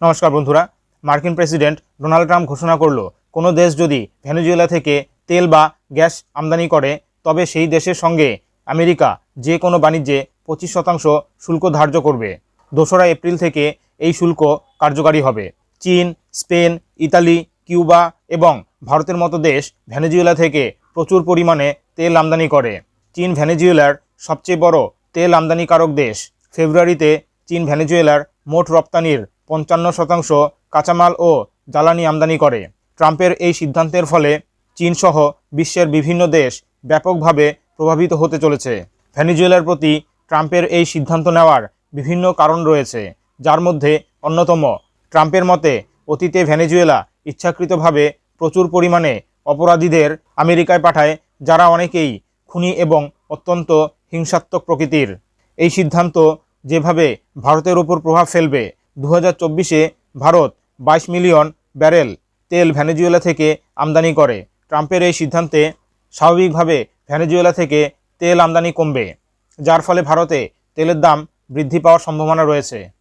নমস্কার বন্ধুরা, মার্কিন প্রেসিডেন্ট ডোনাল্ড ট্রাম্প ঘোষণা করল, কোনো দেশ যদি ভেনেজুয়েলা থেকে তেল বা গ্যাস আমদানি করে, তবে সেই দেশের সঙ্গে আমেরিকা যে কোনো বাণিজ্যে পঁচিশ শতাংশ শুল্ক ধার্য করবে। দোসরা এপ্রিল থেকে এই শুল্ক কার্যকারী হবে। চীন, স্পেন, ইতালি, কিউবা এবং ভারতের মতো দেশ ভেনেজুয়েলা থেকে প্রচুর পরিমাণে তেল আমদানি করে। চীন ভেনেজুয়েলার সবচেয়ে বড় তেল আমদানিকারক দেশ। ফেব্রুয়ারিতে চীন ভেনেজুয়েলার মোট রপ্তানির পঞ্চান্ন শতাংশ কাঁচামাল ও জ্বালানি আমদানি করে। ট্রাম্পের এই সিদ্ধান্তের ফলে চীনসহ বিশ্বের বিভিন্ন দেশ ব্যাপকভাবে প্রভাবিত হতে চলেছে। ভেনেজুয়েলার প্রতি ট্রাম্পের এই সিদ্ধান্ত নেওয়ার বিভিন্ন কারণ রয়েছে, যার মধ্যে অন্যতম। ট্রাম্পের মতে, অতীতে ভেনেজুয়েলা ইচ্ছাকৃতভাবে প্রচুর পরিমাণে অপরাধীদের আমেরিকায় পাঠায়, যারা অনেকেই খুনি এবং অত্যন্ত হিংসাত্মক প্রকৃতির। এই সিদ্ধান্ত যেভাবে ভারতের উপর প্রভাব ফেলবে দু হাজার ভারত বাইশ মিলিয়ন ব্যারেল তেল ভ্যানেজুয়েলা থেকে আমদানি করে। ট্রাম্পের এই সিদ্ধান্তে স্বাভাবিকভাবে ভেনেজুয়েলা থেকে তেল আমদানি কমবে, যার ফলে ভারতে তেলের দাম বৃদ্ধি পাওয়ার সম্ভাবনা রয়েছে।